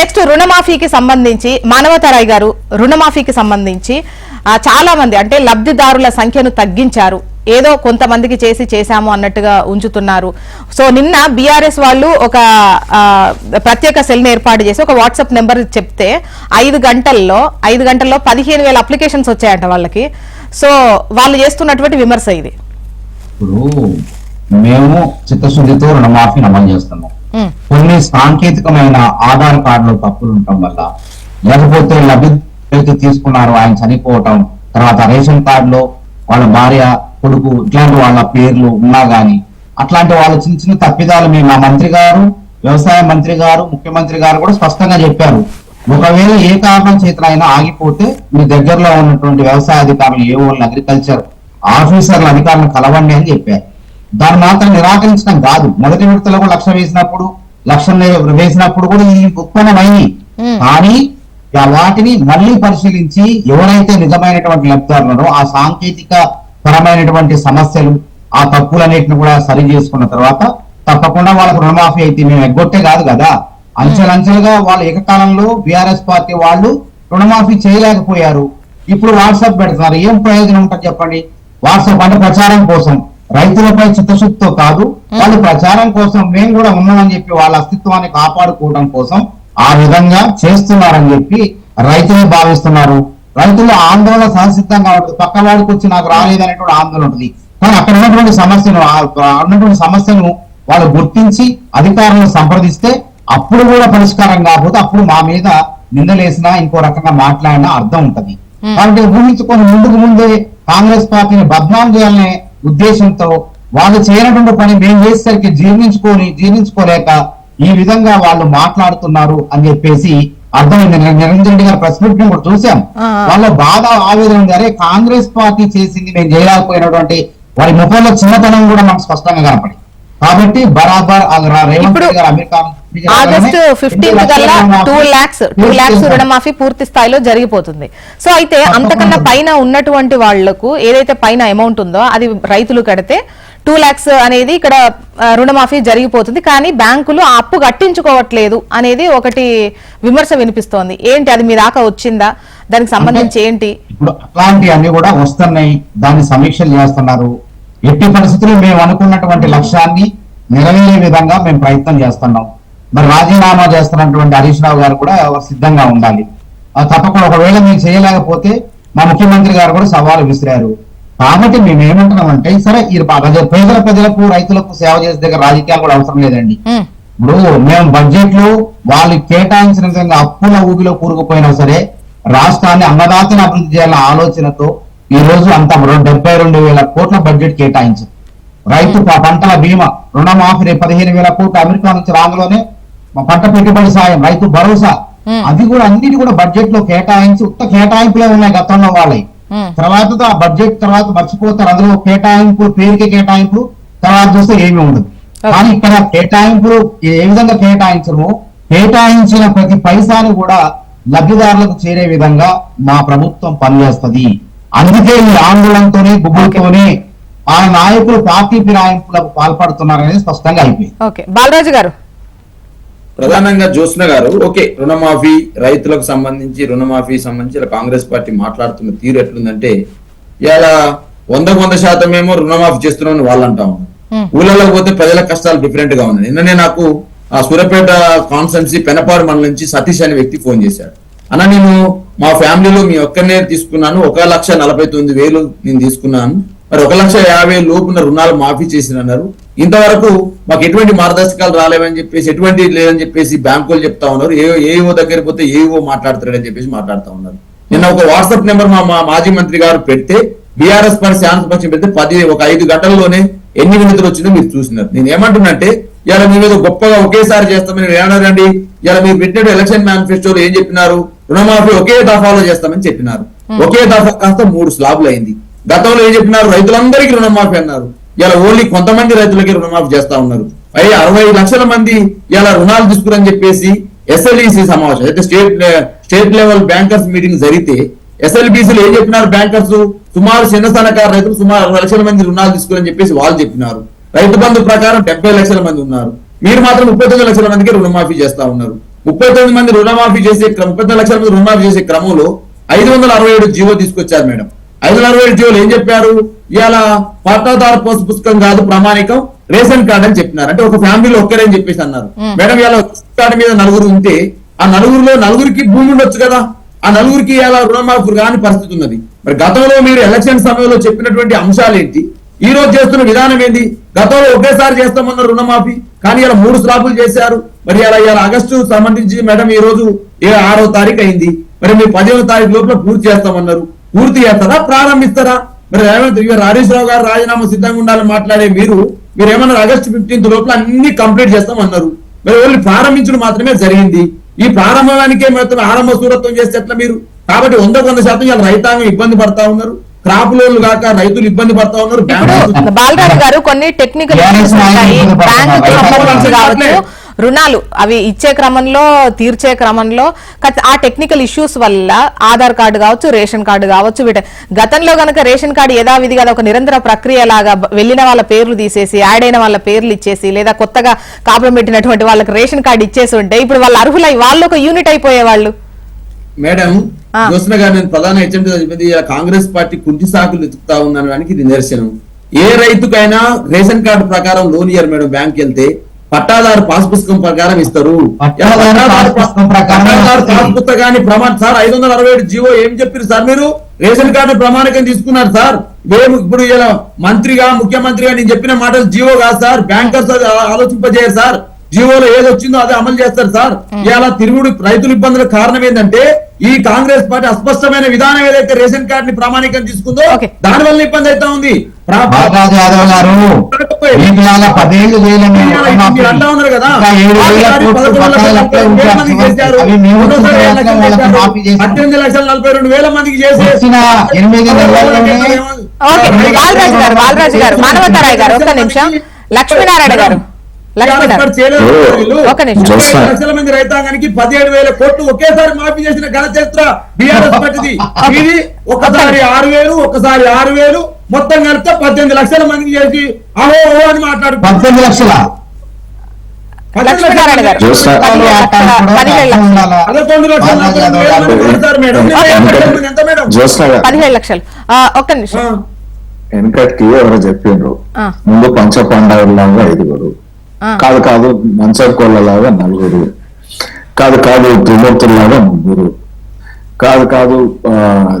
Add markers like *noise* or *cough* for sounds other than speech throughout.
Next రుణమాఫీకి సంబంధించి మానవతరాయ్ గారు రుణమాఫీకి సంబంధించి చాలా మంది అంటే లబ్ధిదారుల సంఖ్యను తగ్గించారు. ఏదో కొంతమందికి చేసి చేశాము అన్నట్టుగా ఉంచుతున్నారు. సో నిన్న బీఆర్ఎస్ వాళ్ళు ఒక ప్రత్యేక సెల్ని ఏర్పాటు చేసి ఒక వాట్సాప్ నెంబర్ చెప్తే ఐదు గంటల్లో ఐదు గంటల్లో పదిహేను వేల అప్లికేషన్స్ వచ్చాయంట వాళ్ళకి. సో వాళ్ళు చేస్తున్నటువంటి విమర్శ ఇది. ఇప్పుడు మేము చిత్తశుద్ధితో రుణమాఫీ అమలు చేస్తున్నాం. Hmm. కొన్ని సాంకేతికమైన ఆధార్ కార్డులో తప్పులు ఉండటం వల్ల లేకపోతే లబ్ధి తీసుకున్నారు ఆయన చనిపోవటం తర్వాత రేషన్ కార్డులో వాళ్ళ భార్య కొడుకు ఇట్లాంటి వాళ్ళ పేర్లు ఉన్నా గానీ అట్లాంటి వాళ్ళ చిన్న చిన్న తప్పిదాలు మీ మా మంత్రి గారు వ్యవసాయ మంత్రి గారు ముఖ్యమంత్రి గారు కూడా స్పష్టంగా చెప్పారు. ఒకవేళ ఏ కారణం చేతనైనా ఆగిపోతే మీ దగ్గరలో ఉన్నటువంటి వ్యవసాయ అధికారులు ఏ వాళ్ళు అగ్రికల్చర్ ఆఫీసర్ల అధికారులను కలవండి అని చెప్పారు. దాన్ని మాత్రం నిరాకరించడం కాదు. మొదటి విడతలో కూడా లక్ష వేసినప్పుడు లక్ష వేసినప్పుడు కూడా ఇది ఉత్పన్నమైంది. కానీ వాటిని మళ్ళీ పరిశీలించి ఎవరైతే నిజమైనటువంటి లబ్ధిదారులను ఆ సాంకేతిక పరమైనటువంటి సమస్యలు ఆ తప్పులన్నిటిని కూడా సరి చేసుకున్న తర్వాత తప్పకుండా వాళ్ళకు రుణమాఫీ అయితే మేము ఎగ్గొట్టే కాదు కదా. అంచెలంచెలుగా వాళ్ళు ఏకకాలంలో బీఆర్ఎస్ పార్టీ వాళ్ళు రుణమాఫీ చేయలేకపోయారు. ఇప్పుడు వాట్సాప్ పెడుతున్నారు. ఏం ప్రయోజనం ఉంటుంది చెప్పండి? వాట్సాప్ అంటే ప్రచారం కోసం. రైతులపై చిత్తశుద్ధితో కాదు వాళ్ళు ప్రచారం కోసం మేము కూడా ఉన్నామని చెప్పి వాళ్ళ అస్తిత్వాన్ని కాపాడుకోవడం కోసం ఆ విధంగా చేస్తున్నారని చెప్పి రైతులు భావిస్తున్నారు. రైతులు ఆందోళన సహసిద్ధంగా ఉంటుంది పక్క వాడికి వచ్చి నాకు రాలేదనేటువంటి ఆందోళన ఉంటుంది. కానీ అక్కడ ఉన్నటువంటి సమస్యను ఉన్నటువంటి సమస్యను వాళ్ళు గుర్తించి అధికారులను సంప్రదిస్తే అప్పుడు కూడా పరిష్కారం కాకపోతే అప్పుడు మా మీద నిందలేసినా ఇంకో రకంగా మాట్లాడినా అర్థం ఉంటది. కాబట్టి ఊహించుకొని ముందుకు ముందే కాంగ్రెస్ పార్టీని బద్నాం చేయాలనే ఉద్దేశంతో వాళ్ళు చేయనటువంటి పని మేము చేసేసరికి జీర్ణించుకొని జీర్ణించుకోలేక ఈ విధంగా వాళ్ళు మాట్లాడుతున్నారు అని చెప్పేసి అర్థమైంది. నిర- నిరంజన్ రెడ్డి గారు ప్రెస్ మీట్ కూడా చూసాం. వాళ్ళ బాధ ఆవేదన అరే కాంగ్రెస్ పార్టీ చేసింది మేము చేయలేకపోయినటువంటి వారి ముఖంలో చిన్నతనం కూడా మనకు స్పష్టంగా కనపడి కాబట్టి బరాబర్ రేవంత్ రెడ్డి గారు అమెరికా ఆగస్టు ఫిఫ్టీన్త్ కల్లా టూ లాక్స్ టూ లాక్స్. రుణమాఫీ పూర్తి స్థాయిలో జరిగిపోతుంది. సో అయితే అంతకన్నా పైన ఉన్నటువంటి వాళ్ళకు ఏదైతే పైన అమౌంట్ ఉందో అది రైతులు కడితే టూ లాక్స్ అనేది ఇక్కడ రుణమాఫీ జరిగిపోతుంది. కానీ బ్యాంకులు ఆ అప్పు కట్టించుకోవట్లేదు అనేది ఒకటి విమర్శ వినిపిస్తోంది. ఏంటి? అది మీ దాకా వచ్చిందా? దానికి సంబంధించి ఏంటి? ఇప్పుడు అట్లాంటి అన్ని కూడా వస్తున్నాయి. దాన్ని సమీక్షలు చేస్తున్నారు. ఎట్టి పరిస్థితుల్లో మేము అనుకున్నటువంటి లక్ష్యాన్ని నెరవేరే విధంగా మేము ప్రయత్నం చేస్తున్నాం. మరి రాజీనామా చేస్తున్నటువంటి హరీష్ రావు గారు కూడా సిద్ధంగా ఉండాలి. తప్పకుండా ఒకవేళ మేము చేయలేకపోతే మా ముఖ్యమంత్రి గారు కూడా సవాలు విసిరారు. కాబట్టి మేము ఏమంటున్నామంటే సరే పేదల ప్రజలకు రైతులకు సేవ చేసే దగ్గర రాజకీయాలు కూడా అవసరం లేదండి. ఇప్పుడు మేము బడ్జెట్లో వాళ్ళు కేటాయించిన విధంగా అప్పుల ఊబిలో కూరుకుపోయినా సరే రాష్ట్రాన్ని అన్నదాతని అభివృద్ధి చేయాలన్న ఆలోచనతో ఈ రోజు అంత డెబ్బై రెండు వేల కోట్ల బడ్జెట్ కేటాయించారు రైతు పంటల బీమా రుణమాఫీ పదిహేను వేల కోట్లు అమెరికా నుంచి రాంగలోనే మా పంట పెట్టుబడి సాయం రైతు భరోసా. అది కూడా అన్నిటి కూడా బడ్జెట్లో కేటాయించి ఉత్త కేటాయింపులే ఉన్నాయి గతంలో వాళ్ళవి. తర్వాత ఆ బడ్జెట్ తర్వాత మర్చిపోతారు. అందులో కేటాయింపులు పేరుకి కేటాయింపులు తర్వాత చూస్తే ఏమీ ఉండదు. కానీ ఇక్కడ కేటాయింపులు ఏ విధంగా కేటాయించరు కేటాయించిన ప్రతి పైసాను కూడా లబ్ధిదారులకు చేరే విధంగా మా ప్రభుత్వం పనిచేస్తది. అందుకే ఈ ఆందోళనతోనే గుబ్బులతోనే ఆ నాయకులు పార్టీ ఫిరాయింపులకు పాల్పడుతున్నారనేది స్పష్టంగా అయిపోయింది. బాలరాజు గారు. ప్రధానంగా జ్యోత్స్న గారు ఓకే రుణమాఫీ రైతులకు సంబంధించి రుణమాఫీ సంబంధించి ఇలా కాంగ్రెస్ పార్టీ మాట్లాడుతున్న తీరు ఎట్లుందంటే ఇలా వందకు వంద శాతం ఏమో రుణమాఫీ చేస్తున్నామని వాళ్ళు అంటా ఉన్నారు. ఊళ్ళలో పోతే ప్రజల కష్టాలు డిఫరెంట్గా ఉన్నాయి. నిన్ననే నాకు ఆ సూర్యాపేట కాన్స్టెన్సీ పెనపాడు మండలం నుంచి సతీష్ అనే వ్యక్తి ఫోన్ చేశాడు. అన్న నేను మా ఫ్యామిలీలో మీ ఒక్కనే తీసుకున్నాను ఒక లక్ష నలభై తొమ్మిది వేలు నేను తీసుకున్నాను. మరి ఒక లక్ష యాభై లోపున రుణాలు మాఫీ చేసిన అన్నారు ఇంతవరకు మాకు ఎటువంటి మార్గదర్శకాలు రాలేవని చెప్పేసి ఎటువంటి లేదని చెప్పేసి బ్యాంకులు చెప్తా ఉన్నారు ఏ ఏఓ దగ్గర పోతే ఏఓ మాట్లాడుతారని చెప్పేసి మాట్లాడుతా ఉన్నారు. నిన్న ఒక వాట్సాప్ నెంబర్ మా మాజీ మంత్రి గారు పెడితే బీఆర్ఎస్ పార్టీ శాంతపక్షం పెడితే పది ఒక ఐదు గంటల్లోనే ఎన్ని వినతులు వచ్చిందో మీరు చూసినారు. నేను ఏమంటున్నంటే ఇలా మీ మీద గొప్పగా ఒకేసారి చేస్తామని ఏమన్నారండి ఇలా మీరు పెట్టిన ఎలక్షన్ మేనిఫెస్టోలో ఏం చెప్పినారు? రుణమాఫీ ఒకే దఫాలో చేస్తామని చెప్పినారు. ఒకే దఫా కాస్త మూడు స్లాబ్లు అయింది గతంలో ఏం చెప్పినారు? రైతులందరికీ రుణమాఫీ అన్నారు. ఇలా ఓన్లీ కొంతమంది రైతులకి రుణమాఫీ చేస్తా ఉన్నారు. అయ్యి అరవై లక్షల మంది ఇలా రుణాలు తీసుకురని చెప్పేసి ఎస్ఎల్ఈసి సమావేశం అయితే state state level bankers meeting జరిగితే ఎస్ఎల్బిసిలు ఏం చెప్పినారు బ్యాంకర్స్? సుమారు చిన్న సన్నకారు రైతులు సుమారు అరవై లక్షల మంది రుణాలు తీసుకురని చెప్పేసి వాళ్ళు చెప్పినారు. రైతు బంధు ప్రకారం డెబ్బై లక్షల మంది ఉన్నారు. మీరు మాత్రం ముప్పై తొమ్మిది లక్షల మందికి రుణమాఫీ చేస్తా ఉన్నారు. ముప్పై తొమ్మిది మంది రుణమాఫీ చేసే క్రమం ముప్పై తొమ్మిది లక్షల మంది రుణమాఫీ చేసే క్రమంలో ఐదు వందల అరవై ఏడు జీవో తీసుకొచ్చారు మేడం. ఐదు వందల అరవై ఏడు జీవోలు ఏం చెప్పారు? ఇవాళ పట్టాదారు పోస్ట్ పుస్తకం కాదు ప్రామాణికం రేషన్ కార్డ్ అని చెప్పినారు. అంటే ఒక ఫ్యామిలీలో ఒక్కరే అని చెప్పేసి అన్నారు. మేడం ఇలా కార్డు మీద నలుగురు ఉంటే ఆ నలుగురిలో నలుగురికి భూమి ఉండొచ్చు కదా? ఆ నలుగురికి ఇలా రుణమాఫీ కాని పరిస్థితి ఉన్నది. మరి గతంలో మీరు ఎలక్షన్ సమయంలో చెప్పినటువంటి అంశాలు ఏంటి ఈ రోజు చేస్తున్న విధానం ఏంటి గతంలో ఒకేసారి చేస్తామన్న రుణమాఫీ కానీ ఇలా మూడు స్లాబులు చేశారు. మరి ఇలా ఇలా ఆగస్టు సంబంధించి మేడం ఈ రోజు ఆరో తారీఖు అయింది. మరి మీరు పదిహేనో తారీఖు లోపల పూర్తి చేస్తామన్నారు. పూర్తి చేస్తారా? ప్రారంభిస్తారా? మరి రేవంత్ హరీష్ రావు గారు రాజీనామా సిద్ధంగా ఉండాలని మాట్లాడే మీరు మీరు ఏమన్నారు ఆగస్టు ఫిఫ్టీన్త్ లోపల అన్ని కంప్లీట్ చేస్తామన్నారు. మరి ఓన్లీ ప్రారంభించడం మాత్రమే జరిగింది. ఈ ప్రారంభానికే మొత్తం ఆరంభ సూరత్వం చేస్తే ఎట్లా మీరు? కాబట్టి వంద వంద శాతం ఇలా రైతాంగం ఇబ్బంది పడతా ఉన్నారు. క్రాప్ లోన్లు కాక రైతులు ఇబ్బంది పడతా ఉన్నారు. బాలరాజు గారు కొన్ని టెక్నికల్ రుణాలు అవి ఇచ్చే క్రమంలో తీర్చే క్రమంలో ఆ టెక్నికల్ ఇష్యూస్ వల్ల ఆధార్ కార్డు కావచ్చు రేషన్ కార్డు కావచ్చు వీట గతంలో గనక రేషన్ కార్డు యథావిధిగా ఒక నిరంతర ప్రక్రియ లాగా వెళ్ళిన వాళ్ళ పేర్లు తీసేసి యాడ్ అయిన వాళ్ళ పేర్లు ఇచ్చేసి లేదా కొత్తగా కాపురం పెట్టినటువంటి వాళ్ళకి రేషన్ కార్డు ఇచ్చేసి ఉంటే ఇప్పుడు వాళ్ళు అర్హులై వాళ్ళు ఒక యూనిట్ అయిపోయే వాళ్ళు. మేడం. జ్యోత్స్న గారు నేను ప్రధాన హెచ్చరిక చెప్పింది కాంగ్రెస్ పార్టీ కుంటి సాకులు ఎత్తుకుతా ఉన్నాను దానికి ఇది నిదర్శనం. ఏ రైతుకైనా రేషన్ కార్డు ప్రకారం లోన్ ఇయ్యారు మేడం బ్యాంక్ వెళ్తే. పట్టాదారు పాస్ పుస్తకం ప్రకారం ఇస్తారు. పట్టాదారు పాస్ పుస్తకాన్ని ప్రమాణ సార్ ఐదు వందల అరవై ఏడు జీవో ఏం చెప్పారు సార్ మీరు? రేషన్ కార్డు ప్రమాణికం తీసుకున్నారు సార్. మేము ఇప్పుడు ఇలా మంత్రిగా ముఖ్యమంత్రిగా నేను చెప్పిన మాటలు జీవో కాదు సార్. Bankers ఆలోచింపజేయరు sir. జీవోలో ఏది వచ్చిందో అదే అమలు చేస్తారు సార్. ఇలా తిరుగుడు రైతుల ఇబ్బందులకు కారణం ఏంటంటే ఈ కాంగ్రెస్ పార్టీ అస్పష్టమైన విధానం ఏదైతే రేషన్ కార్డు ని ప్రామాణికం తీసుకుందో. దాని వల్ల ఇబ్బంది అవుతా ఉంది. అంటా ఉన్నారు కదా. పద్దెనిమిది లక్షల నలభై రెండు వేల మందికి చేసి వచ్చిన ఎనిమిది నెలల్లోనే ఓకే. బాలరాజు గారు బాలరాజు గారు మానవతారాయ్ గారు ఒక్క నిమిషం. లక్ష్మీనారాయణ గారు. లక్షల మంది రైతాంగానికి పదిహేడు వేల కోట్లు ఒకేసారి మాఫీ చేసిన ఘన చరిత్ర బీఆర్ఎస్ *laughs* పార్టీది. ఇది ఒకసారి ఆరు వేలు ఒకసారి ఆరు వేలు మొత్తం కలిపితే పద్దెనిమిది లక్షల మందికి చేసి అహో ఓ అని మాట్లాడు. పద్దెనిమిది లక్షల. పదిహేడు లక్షల- ఒక్క నిమిషం. వెనకటికి ఎవరో చెప్పిండ్రు. ముందు పంచ పండగలాగా ఐదుగురు. కాదు కాదు మంచకోళ్ళలాగా నలుగురు. కాదు కాదు త్రిమూర్తుల్లాగా ముగ్గురు. కాదు కాదు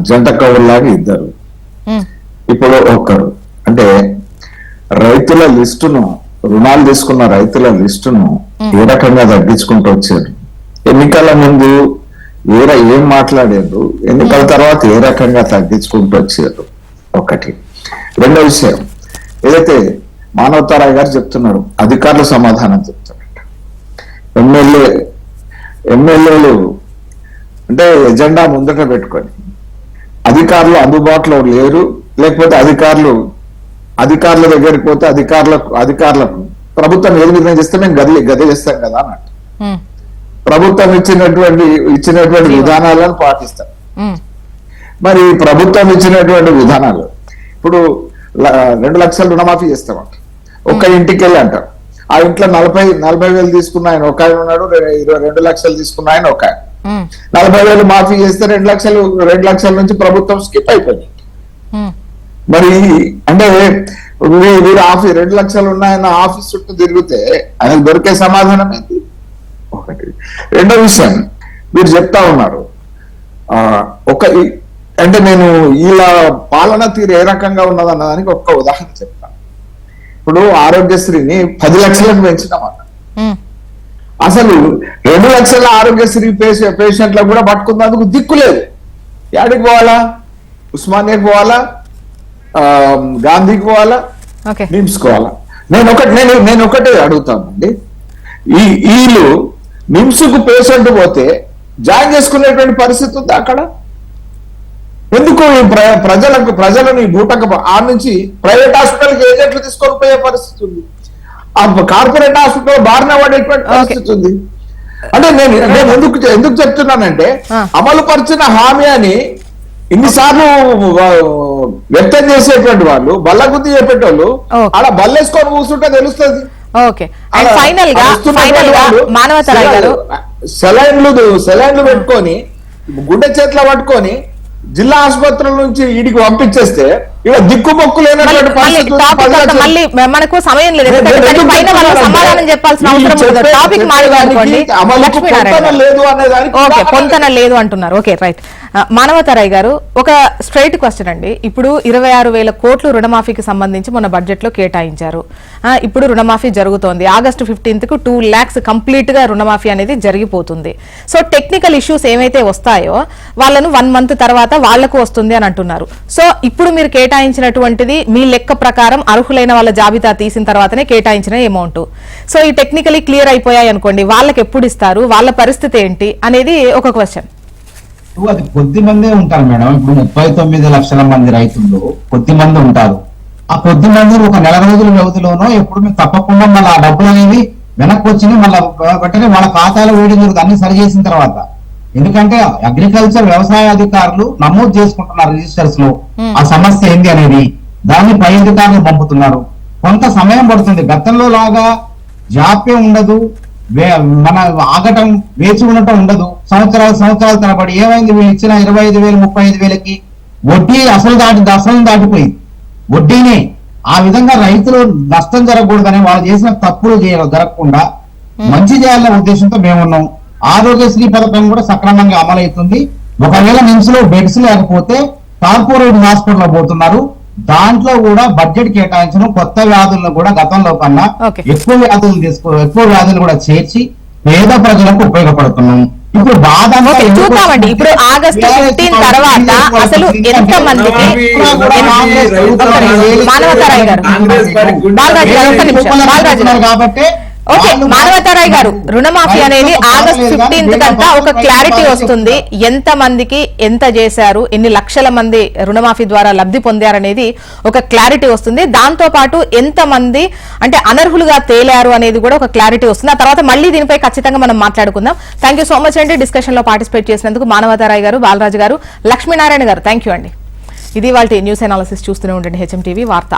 జంట కవుల్లాగా ఇద్దరు. ఇప్పుడు ఒక్కరు. అంటే రైతుల లిస్టును రుణాలు తీసుకున్న రైతుల లిస్టును ఏ రకంగా తగ్గించుకుంటూ వచ్చారు? ఎన్నికల ముందు ఏ ఏం మాట్లాడారు? ఎన్నికల తర్వాత ఏ రకంగా తగ్గించుకుంటూ వచ్చారు? ఒకటి. రెండో విషయం. ఏదైతే మానవతారాయ్ గారు చెప్తున్నారు. అధికారులు సమాధానం చెప్తున్నారు ఎమ్మెల్యే ఎమ్మెల్యేలు అంటే ఎజెండా ముందట పెట్టుకొని. అధికారులు అందుబాటులో లేరు. లేకపోతే అధికారులు అధికారుల దగ్గరికి పోతే అధికారులకు అధికారులకు ప్రభుత్వం ఏది నిర్ణయం చేస్తే మేము గది గది చేస్తాం కదా అన్నట్టు. ప్రభుత్వం ఇచ్చినటువంటి ఇచ్చినటువంటి విధానాలను పాటిస్తాం. మరి ప్రభుత్వం ఇచ్చినటువంటి విధానాలు. ఇప్పుడు రెండు లక్షలు రుణమాఫీ చేస్తామంట ఒక్క ఇంటికి వెళ్ళి అంటాం ఆ ఇంట్లో నలభై నలభై వేలు తీసుకున్న ఆయన ఒక ఆయన ఉన్నాడు ఇరవై రెండు లక్షలు తీసుకున్న ఆయన ఒక ఆయన. నలభై వేలు మాఫీ చేస్తే రెండు లక్షలు రెండు లక్షల నుంచి ప్రభుత్వం స్కిప్ అయిపోయింది. మరి అంటే వీరు ఆఫీస్ రెండు లక్షలు ఉన్నాయన్న ఆఫీస్ చుట్టూ తిరిగితే ఆయనకు దొరికే సమాధానం ఏంటి? ఒకటి. రెండో విషయం మీరు చెప్తా ఉన్నారు. ఆ ఒక అంటే నేను ఇలా పాలన తీరు ఏ రకంగా ఉన్నదన్న దానికి ఒక్క ఉదాహరణ చెప్తాను ఇప్పుడు ఆరోగ్యశ్రీని పది లక్షలకు పెంచినామన్న అసలు రెండు లక్షల ఆరోగ్యశ్రీ పేషెంట్ పేషెంట్లకు కూడా పట్టుకున్నందుకు దిక్కు లేదు. యాడికి పోవాలా? ఉస్మానియాకి పోవాలా? గాంధీకి పోవాలా? నిమ్స్కోవాలా నేను ఒకటి నేను నేను ఒకటే అడుగుతానండి. ఈ వీళ్ళు నిమ్స్కు పేషెంట్ పోతే జాయిన్ చేసుకునేటువంటి పరిస్థితి ఉంది అక్కడ? ఎందుకు ఈ ప్ర- ప్రజలకు ప్రజలను ఈ ఆ నుంచి ప్రైవేట్ హాస్పిటల్కి ఏజెంట్లు తీసుకొని పోయే పరిస్థితి ఉంది. ఆ కార్పొరేట్ హాస్పిటల్ బారిన పడేటువంటి పరిస్థితి ఉంది. అంటే నేను నేను ఎందుకు ఎందుకు చెప్తున్నానంటే. అమలు పరిచిన హామీ అని ఇన్నిసార్లు వ్యక్తం చేసేటువంటి వాళ్ళు బల్లగుద్ది చెప్పేటోళ్ళు ఓకే. అలా బల్లేసుకొని కూర్చుంటే తెలుస్తుంది. సెలైన్లు సెలైన్లు పెట్టుకొని గుండె చేతిలో పట్టుకొని జిల్లా ఆసుపత్రుల నుంచి వీడికి పంపించేస్తే ఇక దిక్కు మొక్కు లేనటువంటి పరిస్థితి మళ్ళీ మనకు సమయం లేదు. సమాధానం చెప్పాల్సిన అవసరం టాపిక్ మాట్లాడుకోండి. లేదు ఓకే పొంతన అంటున్నారు. Okay right. మానవతరాయ్ గారు ఒక స్ట్రైట్ క్వశ్చన్ అండి. ఇప్పుడు ఇరవై ఆరు వేల కోట్లు రుణమాఫీకి సంబంధించి మొన్న బడ్జెట్లో కేటాయించారు ఇప్పుడు రుణమాఫీ జరుగుతోంది. ఆగస్టు ఫిఫ్టీన్త్కు టూ ల్యాక్స్ కంప్లీట్గా రుణమాఫీ అనేది జరిగిపోతుంది. సో టెక్నికల్ ఇష్యూస్ ఏమైతే వస్తాయో వాళ్ళను వన్ మంత్ తర్వాత వాళ్ళకు వస్తుంది అని అంటున్నారు. సో ఇప్పుడు మీరు కేటాయించినటువంటిది మీ లెక్క ప్రకారం అర్హులైన వాళ్ళ జాబితా తీసిన తర్వాతనే కేటాయించిన అమౌంట్ సో ఈ టెక్నికలీ క్లియర్ అయిపోయాయి అనుకోండి వాళ్ళకి ఎప్పుడు ఇస్తారు వాళ్ళ పరిస్థితి ఏంటి అనేది ఒక క్వశ్చన్ అది కొద్ది మందే ఉంటారు మేడం. ఇప్పుడు ముప్పై తొమ్మిది లక్షల మంది రైతులు కొద్ది మంది ఉంటారు. ఆ కొద్ది మంది ఒక నెల రోజుల వ్యవధిలోనో ఎప్పుడు మేము తప్పకుండా మళ్ళీ ఆ డబ్బులు అనేది వెనక్కి వచ్చి మళ్ళీ వెంటనే వాళ్ళ ఖాతాలో వేయడం జరుగుతుంది. అన్ని సరి చేసిన తర్వాత. ఎందుకంటే అగ్రికల్చర్ వ్యవసాయ అధికారులు నమోదు చేసుకుంటున్నారు రిజిస్టర్స్లో ఆ సమస్య ఏంది అనేది. దాన్ని పై అధికారులు పంపుతున్నారు. కొంత సమయం పడుతుంది. గతంలో లాగా జాప్యం ఉండదు. మన ఆగటం వేచి ఉండటం ఉండదు. సంవత్సరాలు సంవత్సరాల తరబడి ఏమైంది? వీళ్ళు ఇచ్చిన ఇరవై ఐదు వేలు ముప్పై ఐదు వేలకి వడ్డీ అసలు దాటి అసలు దాటిపోయింది. వడ్డీనే. ఆ విధంగా రైతులు నష్టం జరగకూడదని వాళ్ళు చేసిన తప్పులు జరగకుండా మంచి చేయాలనే ఉద్దేశంతో మేమున్నాం. ఆరోగ్యశ్రీ పథకం కూడా సక్రమంగా అమలవుతుంది ఒకవేళ నిమ్స్లో బెడ్స్ లేకపోతే కార్పొరేట్ హాస్పిటల్ పోతున్నారు దాంట్లో కూడా బడ్జెట్ కేటాయించడం కొత్త వ్యాధులను కూడా గతంలో కన్నా. ఎక్కువ వ్యాధులు తీసుకో ఎక్కువ వ్యాధులు కూడా చేర్చి పేద ప్రజలకు ఉపయోగపడుతున్నాం ఇప్పుడు బాధ చూద్దామండి ఇప్పుడు ఆగస్టు ఫిఫ్టీన్ తర్వాత అసలు ఎంత మందికి. మానవతారాయ్ గారు బాలరాజు గారు ఒక్క నిమిషం బాలరాజు గారు కాబట్టి ఓకే వాళ్ళు మానవతారాయ్ గారు రుణమాఫీ అనేది ఆగస్ట్ ఫిఫ్టీన్త్ కంతా ఒక క్లారిటీ వస్తుంది. ఎంత మందికి ఎంత చేశారు ఎన్ని లక్షల మంది రుణమాఫీ ద్వారా లబ్ధి పొందారనేది ఒక క్లారిటీ వస్తుంది. దాంతో పాటు ఎంత మంది అంటే అనర్హులుగా తేలారు అనేది కూడా ఒక క్లారిటీ వస్తుంది. ఆ తర్వాత మళ్ళీ దీనిపై ఖచ్చితంగా మనం మాట్లాడుకుందాం. థ్యాంక్ యూ సో మచ్ అండి. డిస్కషన్లో పార్టిసిపేట్ చేసినందుకు మానవతారాయ్ గారు బాలరాజు గారు లక్ష్మీనారాయణ గారు. థ్యాంక్ యూ అండి. ఇది వాళ్ళ న్యూస్ అనాలిసిస్ చూస్తూనే ఉండండి. హెచ్ఎం టీవీ వార్త